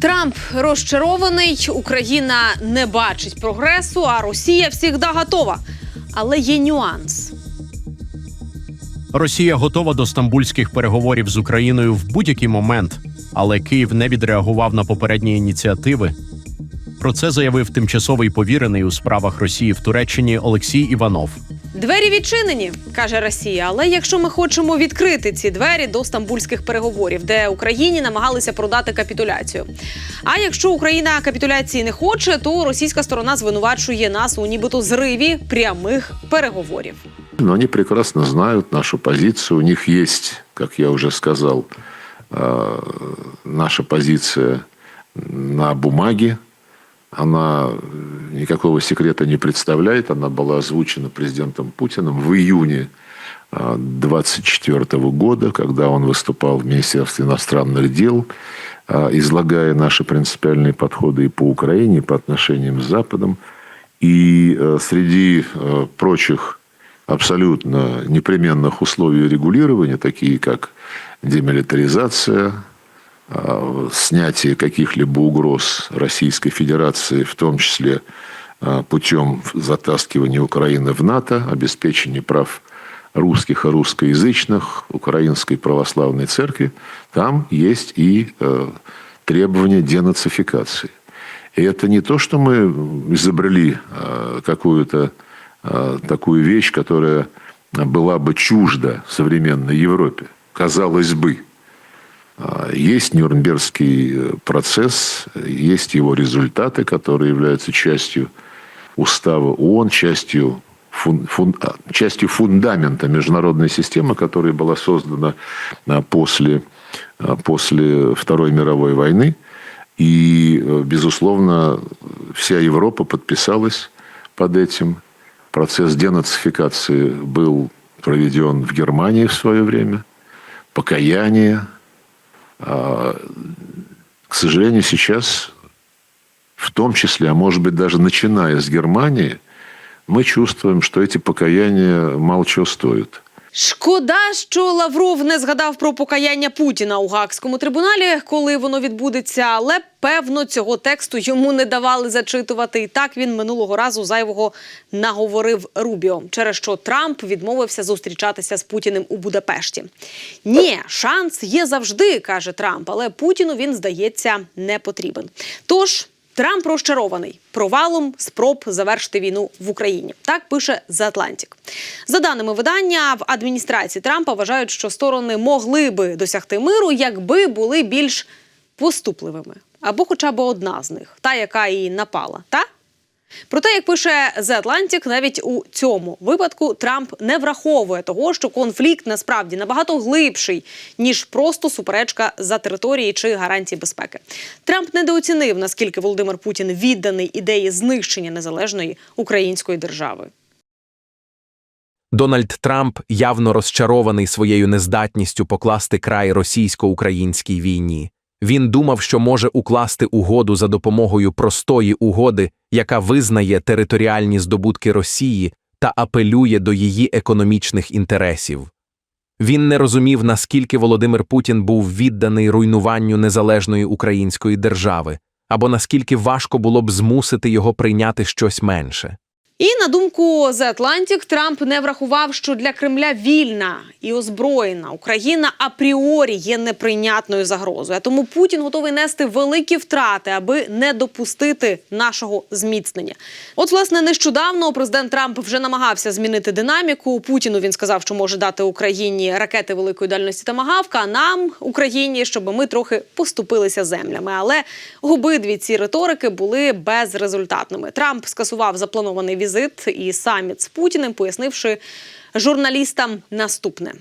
Трамп розчарований, Україна не бачить прогресу, а Росія завжди готова. Але є нюанс. Росія готова до стамбульських переговорів з Україною в будь-який момент, але Київ не відреагував на попередні ініціативи. Про це заявив тимчасовий повірений у справах Росії в Туреччині Олексій Іванов. Двері відчинені, каже Росія. Але якщо ми хочемо відкрити ці двері до стамбульських переговорів, де Україні намагалися продати капітуляцію. А якщо Україна капітуляції не хоче, то російська сторона звинувачує нас у нібито зриві прямих переговорів. Но они прекрасно знают нашу позицию. У них есть, как я уже сказал, э, наша позиция на бумаге. Она э, никакого секрета не представляет. Она была озвучена президентом Путиным в июне 2024 года, когда он выступал в Министерстве иностранных дел, э, излагая наши принципиальные подходы и по Украине, и по отношениям с Западом. И э, среди э, прочих абсолютно непременных условий регулирования, такие как демилитаризация, а, снятие каких-либо угроз Российской Федерации, в том числе а, путем затаскивания Украины в НАТО, обеспечения прав русских и русскоязычных, Украинской православной церкви, там есть и э, требования денацификации. И это не то, что мы изобрели э, какую-то э, такую вещь, которая была бы чужда современной Европе. Казалось бы, есть Нюрнбергский э, процесс, есть его результаты, которые являются частью устава ООН, частью, фун- фун- а, частью фундамента международной системы, которая была создана а, после, а, после Второй мировой войны. И, э, безусловно, вся Европа подписалась под этим. Процесс денацификации был проведен в Германии в свое время. Покаяние, а, к сожалению, сейчас, в том числе, а может быть даже начиная с Германии, мы чувствуем, что эти покаяния мало чего стоят. Шкода, що Лавров не згадав про покаяння Путіна у Гаагському трибуналі, коли воно відбудеться. Але певно цього тексту йому не давали зачитувати. І так він минулого разу зайвого наговорив Рубіо, через що Трамп відмовився зустрічатися з Путіним у Будапешті. Ні, шанс є завжди, каже Трамп, але Путіну він здається не потрібен. Тож. Трамп розчарований провалом спроб завершити війну в Україні. Так пише The Atlantic. За даними видання, в адміністрації Трампа вважають, що сторони могли би досягти миру, якби були більш поступливими, або хоча б одна з них, та яка її напала. Та Проте, як пише The Atlantic, навіть у цьому випадку Трамп не враховує того, що конфлікт насправді набагато глибший ніж просто суперечка за території чи гарантії безпеки. Трамп недооцінив наскільки Володимир Путін відданий ідеї знищення незалежної української держави. Дональд Трамп явно розчарований своєю нездатністю покласти край російсько-українській війні. Він думав, що може укласти угоду за допомогою простої угоди, яка визнає територіальні здобутки Росії та апелює до її економічних інтересів. Він не розумів, наскільки Володимир Путін був відданий руйнуванню незалежної української держави, або наскільки важко було б змусити його прийняти щось менше. І на думку The Atlantic, Трамп не врахував, що для Кремля вільна і озброєна Україна апріорі є неприйнятною загрозою. А тому Путін готовий нести великі втрати, аби не допустити нашого зміцнення. От, власне, нещодавно президент Трамп вже намагався змінити динаміку. Путіну він сказав, що може дати Україні ракети великої дальності Тамагавка, а нам, Україні, щоб ми трохи поступилися землями. Але обидві ці риторики були безрезультатними. Трамп скасував запланований візит і саміт з Путіним, пояснивши журналістам наступне.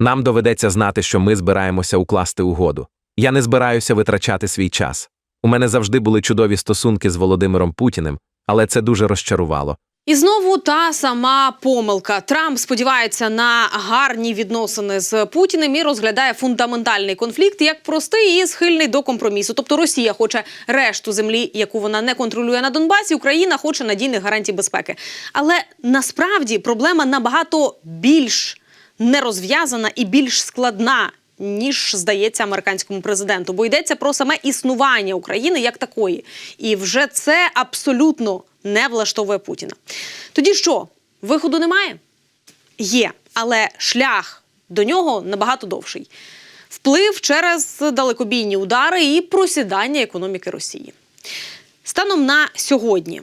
Нам доведеться знати, що ми збираємося укласти угоду. Я не збираюся витрачати свій час. У мене завжди були чудові стосунки з Володимиром Путіним, але це дуже розчарувало. І знову та сама помилка. Трамп сподівається на гарні відносини з Путіним і розглядає фундаментальний конфлікт як простий і схильний до компромісу. Тобто Росія хоче решту землі, яку вона не контролює на Донбасі. Україна хоче надійних гарантій безпеки. Але насправді проблема набагато більш нерозв'язана і більш складна. ніж здається американському президенту, бо йдеться про саме існування України як такої. І вже це абсолютно не влаштовує Путіна. Тоді що, виходу немає? Є, але шлях до нього набагато довший. Вплив через далекобійні удари і просідання економіки Росії. Станом на сьогодні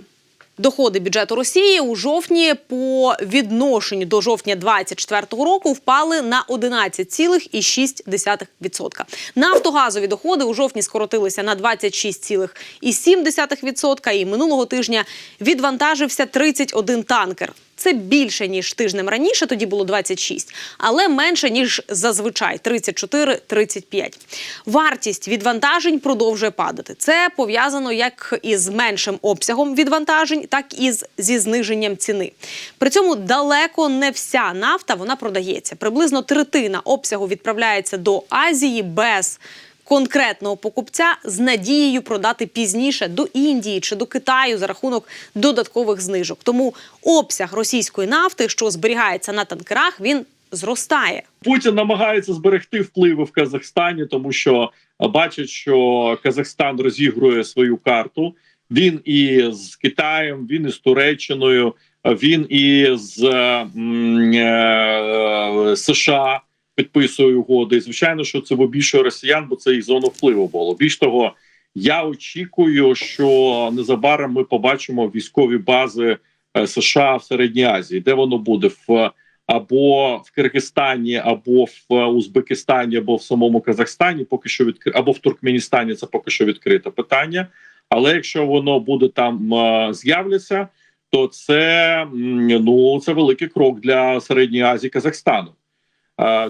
доходи бюджету Росії у жовтні по відношенню до жовтня 2024 року впали на 11,6%. Нафтогазові доходи у жовтні скоротилися на 26,7%. І минулого тижня відвантажився 31 танкер. Це більше ніж тижнем раніше, тоді було 26, але менше ніж зазвичай 34-35. Вартість відвантажень продовжує падати. Це пов'язано як із меншим обсягом відвантажень, так і зі зниженням ціни. При цьому далеко не вся нафта вона продається. Приблизно третина обсягу відправляється до Азії без конкретного покупця з надією продати пізніше до Індії чи до Китаю за рахунок додаткових знижок. Тому обсяг російської нафти, що зберігається на танкерах, він зростає. Путін намагається зберегти впливи в Казахстані, тому що бачить, що Казахстан розігрує свою карту. Він і з Китаєм, він і з Туреччиною, він і з м, е, США підписує угоди. І звичайно, що це вибільшує росіян, бо це їх зона впливу було. Більш того, я очікую, що незабаром ми побачимо військові бази е, США в Середній Азії, де воно буде в або в Киргизстані, або в е, Узбекистані, або в самому Казахстані, поки що відкри... або в Туркменістані. Це поки що відкрите питання. Але якщо воно буде там е, з'являться, то це ну це великий крок для середньої Азії Казахстану.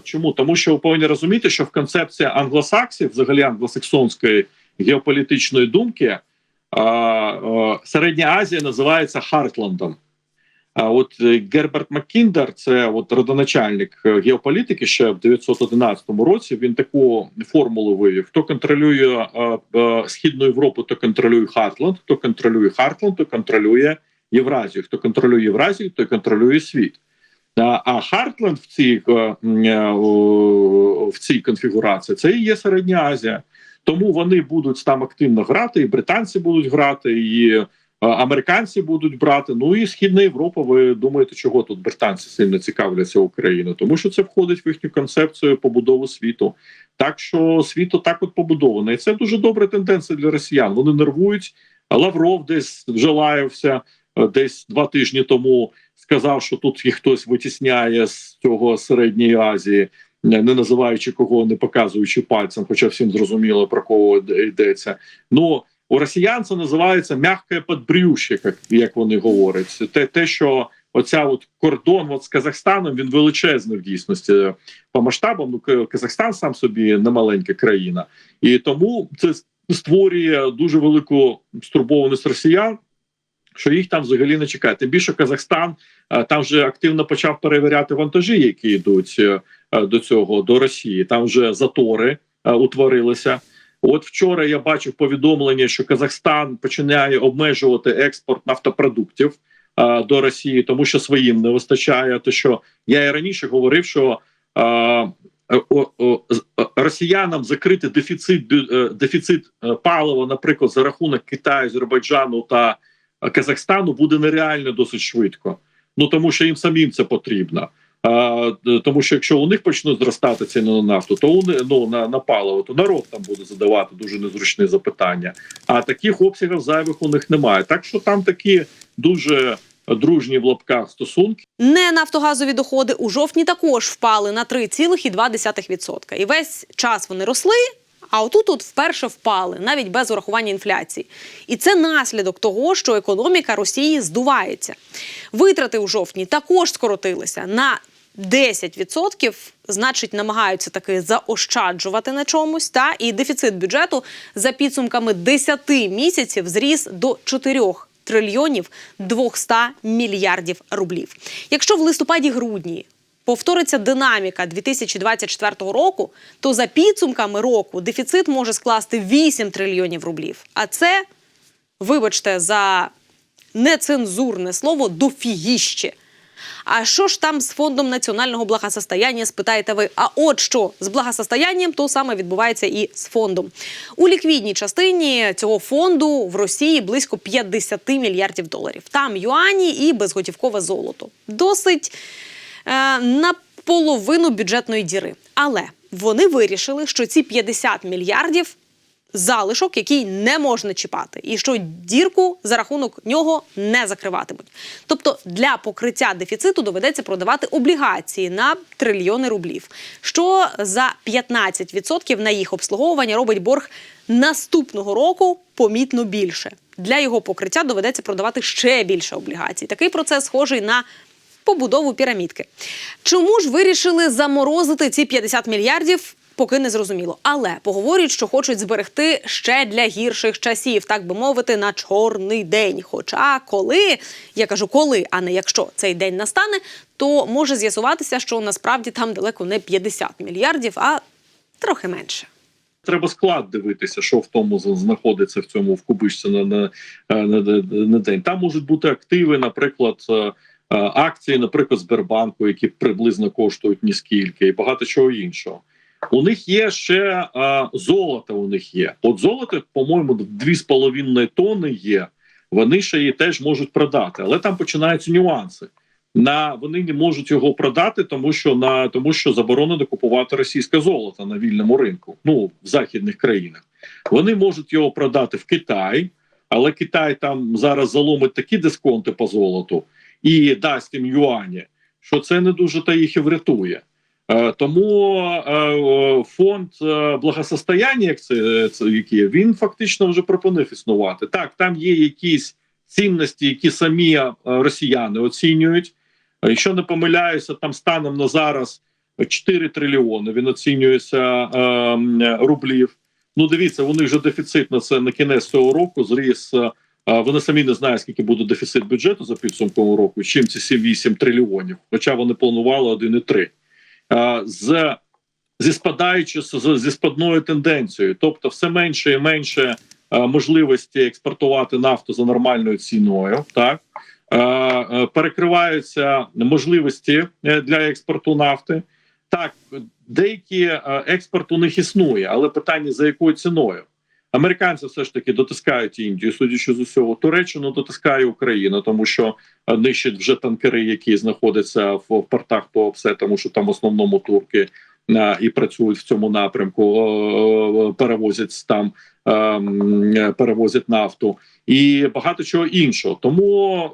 Чому тому, що ви повинні розуміти, що в концепції англосаксів, взагалі англосаксонської геополітичної думки, Середня Азія називається Хартландом. А от е, Герберт Маккіндер, це от родоначальник е, геополітики, ще в 911 році. Він таку формулу вивів: хто контролює е, східну Європу, то контролює Хартланд, хто контролює Хартланд, то контролює Євразію. Хто контролює Євразію, той контролює світ. А, Хартленд в цій е, е, в цій конфігурації це і є Середня Азія. Тому вони будуть там активно грати, і британці будуть грати, і е, американці будуть брати. Ну і Східна Європа. Ви думаєте, чого тут британці сильно цікавляться Україною? Тому що це входить в їхню концепцію побудови світу. Так що світ отак от побудований. І це дуже добра тенденція для росіян. Вони нервують. Лавров десь вже лаявся е, десь два тижні тому. Сказав, що тут їх хтось витісняє з цього середньої Азії, не не називаючи кого, не показуючи пальцем, хоча всім зрозуміло про кого йдеться. Ну у росіян це називається м'яке подбрюще, як, як вони говорять. Те, те, що оця от кордон от з Казахстаном він величезний в дійсності по масштабам. Ну Казахстан сам собі не маленька країна, і тому це створює дуже велику стурбованість росіян. Що їх там взагалі не чекає. Тим більше Казахстан е, там вже активно почав перевіряти вантажі, які йдуть е, е, до цього до Росії. Там вже затори утворилися. От вчора я бачив повідомлення, що Казахстан починає обмежувати експорт нафтопродуктів до Росії, тому що своїм не вистачає. Те, що я і раніше говорив, що росіянам закрити дефіцит дефіцит палива, наприклад, за рахунок Китаю, Азербайджану та Казахстану, буде нереально досить швидко. Ну тому що їм самим це потрібно. А, тому що якщо у них почнуть зростати ціни на нафту, то у ну, на, на паливо, то народ там буде задавати дуже незручні запитання. А таких обсягів зайвих у них немає. Так що там такі дуже дружні в лапках стосунки. Не нафтогазові доходи у жовтні також впали на 3,2%. І весь час вони росли. А отут от вперше впали, навіть без урахування інфляції. І це наслідок того, що економіка Росії здувається. Витрати у жовтні також скоротилися на 10%, значить, намагаються таки заощаджувати на чомусь. Та і дефіцит бюджету за підсумками 10 місяців зріс до 4 трильйонів 200 мільярдів рублів. Якщо в листопаді-грудні повториться динаміка 2024 року, то за підсумками року дефіцит може скласти 8 трильйонів рублів. А це, вибачте, за нецензурне слово дофігіще. А що ж там з фондом національного благосостояння, спитаєте ви? А от що з благосостоянням, то саме відбувається і з фондом. У ліквідній частині цього фонду в Росії близько 50 мільярдів доларів. Там юані і безготівкове золото. Досить е, наполовину бюджетної діри. Але вони вирішили, що ці 50 мільярдів залишок, який не можна чіпати, і що дірку за рахунок нього не закриватимуть. Тобто для покриття дефіциту доведеться продавати облігації на трильйони рублів, що за 15% на їх обслуговування робить борг наступного року помітно більше. Для його покриття доведеться продавати ще більше облігацій. Такий процес схожий на побудову пірамідки. Чому ж вирішили заморозити ці 50 мільярдів? Поки не зрозуміло, але поговорюють, що хочуть зберегти ще для гірших часів, так би мовити, на чорний день. Хоча коли я кажу, коли, а не якщо цей день настане, то може з'ясуватися, що насправді там далеко не 50 мільярдів, а трохи менше. Треба склад дивитися, що в тому знаходиться в цьому в кубишці на, на, на, на, на день. Там можуть бути активи, наприклад, е, е, акції, наприклад, Сбербанку, які приблизно коштують ні скільки, і багато чого іншого. У них є ще е, золото. У них є. От золото, по-моєму, 2,5 тонни є. Вони ще її теж можуть продати, але там починаються нюанси. На вони не можуть його продати, тому що на тому, що заборонено купувати російське золото на вільному ринку. Ну в західних країнах вони можуть його продати в Китай, але Китай там зараз заломить такі дисконти по золоту і дасть їм юані, що це не дуже та їх і врятує. Е, Тому е, фонд е, благосостояння, як це, це який, він фактично вже припинив існувати. Так, там є якісь цінності, які самі росіяни оцінюють. Якщо не помиляюся, там станом на зараз 4 трильйони. Він оцінюється рублів. Ну, дивіться, вони вже дефіцит на це на кінець цього року зріс. Вони самі не знають, скільки буде дефіцит бюджету за підсумком року, чим ці 7-8 трильйонів. Хоча вони планували 1,3. Е, з зі спадаючи з- зі спадною тенденцією, тобто все менше і менше можливості експортувати нафту за нормальною ціною, так е, перекриваються можливості е, для експорту нафти. Так, деякий е, експорт у них існує, але питання за якою ціною. Американці все ж таки дотискають Індію, судячи з усього, Туреччину дотискає Україну, тому що е, нищать вже танкери, які знаходяться в, портах по все, тому що там в основному турки і працюють в цьому напрямку, перевозять там, е, е, перевозять нафту і багато чого іншого. Тому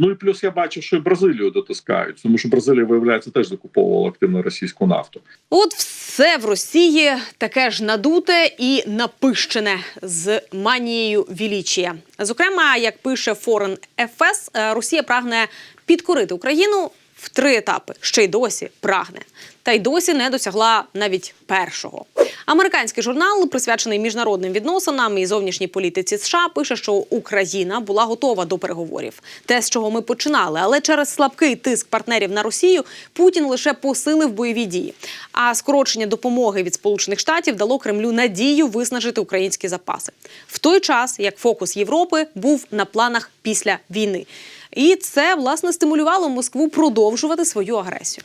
ну і плюс я бачу, що і Бразилію дотискають, тому що Бразилія виявляється теж закуповувала активно російську нафту. От все в Росії таке ж надуте і напищене з манією вілічія. Зокрема, як пише Foreign FS, е, Росія прагне підкорити Україну в три етапи. Ще й досі прагне. Та й досі не досягла навіть першого. Американський журнал, присвячений міжнародним відносинам і зовнішній політиці США, пише, що Україна була готова до переговорів. Те, з чого ми починали, але через слабкий тиск партнерів на Росію Путін лише посилив бойові дії. А скорочення допомоги від Сполучених Штатів дало Кремлю надію виснажити українські запаси в той час, як фокус Європи був на планах після війни. І це власне стимулювало Москву продовжувати свою агресію.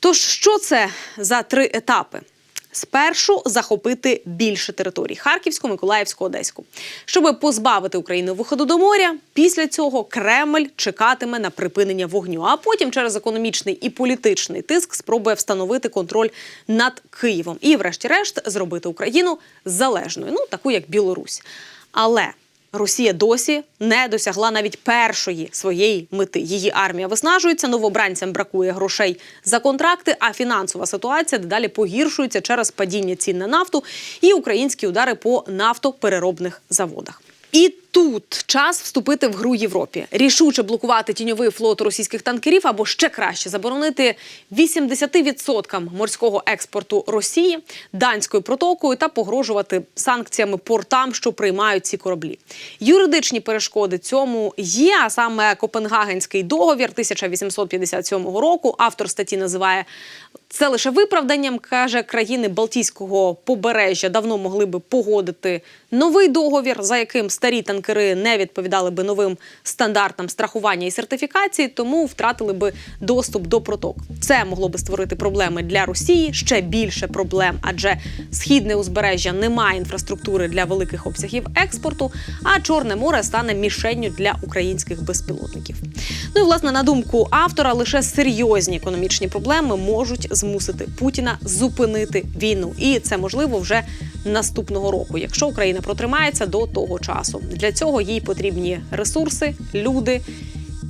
Тож, що це за три етапи? Спершу захопити більше територій Харківську, Миколаївську, Одеську, щоб позбавити Україну виходу до моря. Після цього Кремль чекатиме на припинення вогню. А потім через економічний і політичний тиск спробує встановити контроль над Києвом і, врешті-решт, зробити Україну залежною, ну таку як Білорусь. Але Росія досі не досягла навіть першої своєї мети. Її армія виснажується, новобранцям бракує грошей за контракти, а фінансова ситуація дедалі погіршується через падіння цін на нафту і українські удари по нафтопереробних заводах. І тут час вступити в гру Європі, рішуче блокувати тіньовий флот російських танкерів або ще краще заборонити 80% морського експорту Росії данською протокою та погрожувати санкціями портам, що приймають ці кораблі. Юридичні перешкоди цьому є. А саме Копенгагенський договір 1857 року. Автор статті називає це лише виправданням. каже країни Балтійського побережжя давно могли би погодити новий договір, за яким старі танкери танкери не відповідали би новим стандартам страхування і сертифікації, тому втратили би доступ до проток. Це могло би створити проблеми для Росії ще більше проблем, адже східне узбережжя не має інфраструктури для великих обсягів експорту, а Чорне море стане мішенню для українських безпілотників. Ну і власне на думку автора, лише серйозні економічні проблеми можуть змусити Путіна зупинити війну, і це можливо вже наступного року, якщо Україна протримається до того часу. Для цього їй потрібні ресурси, люди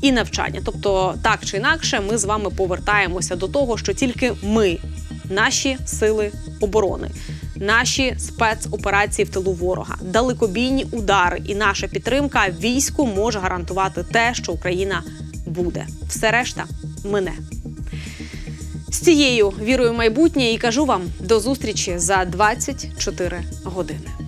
і навчання. Тобто, так чи інакше, ми з вами повертаємося до того, що тільки ми, наші сили оборони, наші спецоперації в тилу ворога, далекобійні удари і наша підтримка війську може гарантувати те, що Україна буде. Все решта мине. З цією вірою в майбутнє і кажу вам до зустрічі за 24 години.